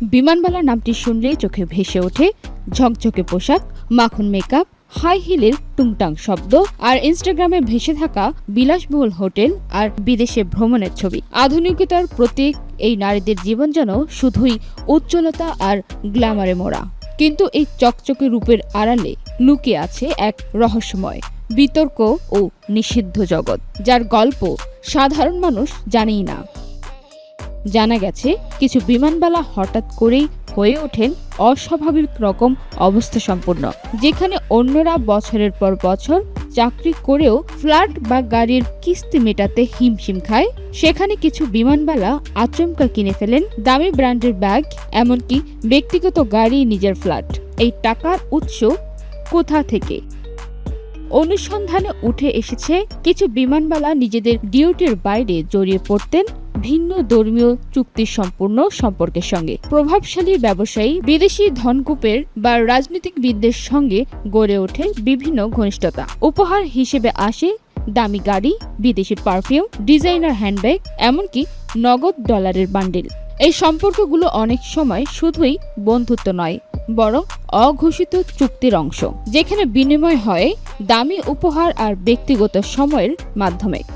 বিমানবালা নামটি শুনলেই চোখে ভেসে ওঠে। ঝকঝকে পোশাক, মাখন মেকআপ হাই হিলের টুংটাং শব্দ, আর ইনস্টাগ্রামে ভেসে থাকা বিলাসবহুল হোটেল আর বিদেশে ভ্রমণের ছবি। আধুনিকতার প্রতীক এই নারীদের জীবন যেন শুধুই উজ্জ্বলতা আর গ্ল্যামারে মোড়া। কিন্তু এই চকচকে রূপের আড়ালে লুকিয়ে আছে এক রহস্যময়, বিতর্ক ও নিষিদ্ধ জগৎ, যার গল্প সাধারণ মানুষ জানেই না। জানা গেছে, কিছু বিমানবালা হঠাৎ করেই হয়ে ওঠেন অস্বাভাবিক রকম অবস্থা সম্পন্ন, যেখানে অন্যরা বছরের পর বছর চাকরি করেও ফ্ল্যাট বা গাড়ির কিস্তি মেটাতে হিমশিম খায়। সেখানে কিছু বিমানবালা আচমকা কিনে ফেলেন দামি ব্র্যান্ডের ব্যাগ, এমনকি ব্যক্তিগত গাড়ি নিজের ফ্ল্যাট। এই টাকার উৎস কোথা থেকে? অনুসন্ধানে উঠে এসেছে, কিছু বিমানবালা নিজেদের ডিউটির বাইরে জড়িয়ে পড়তেন ভিন্ন ধর্মীয় চুক্তি সম্পূর্ণ সম্পর্কের সঙ্গে। প্রভাবশালী ব্যবসায়ী, বিদেশি ধনকূপের বা রাজনীতিকবিদদের সঙ্গে গড়ে ওঠে বিভিন্ন ঘনিষ্ঠতা। উপহার হিসেবে আসে দামি গাড়ি, বিদেশি পারফিউম, ডিজাইনার হ্যান্ডব্যাগ, এমনকি নগদ ডলারের বান্ডিল। এই সম্পর্কগুলো অনেক সময় শুধুই বন্ধুত্ব নয়, বরং অঘোষিত চুক্তির অংশ, যেখানে বিনিময় হয় দামি উপহার আর ব্যক্তিগত সময়ের মাধ্যমে।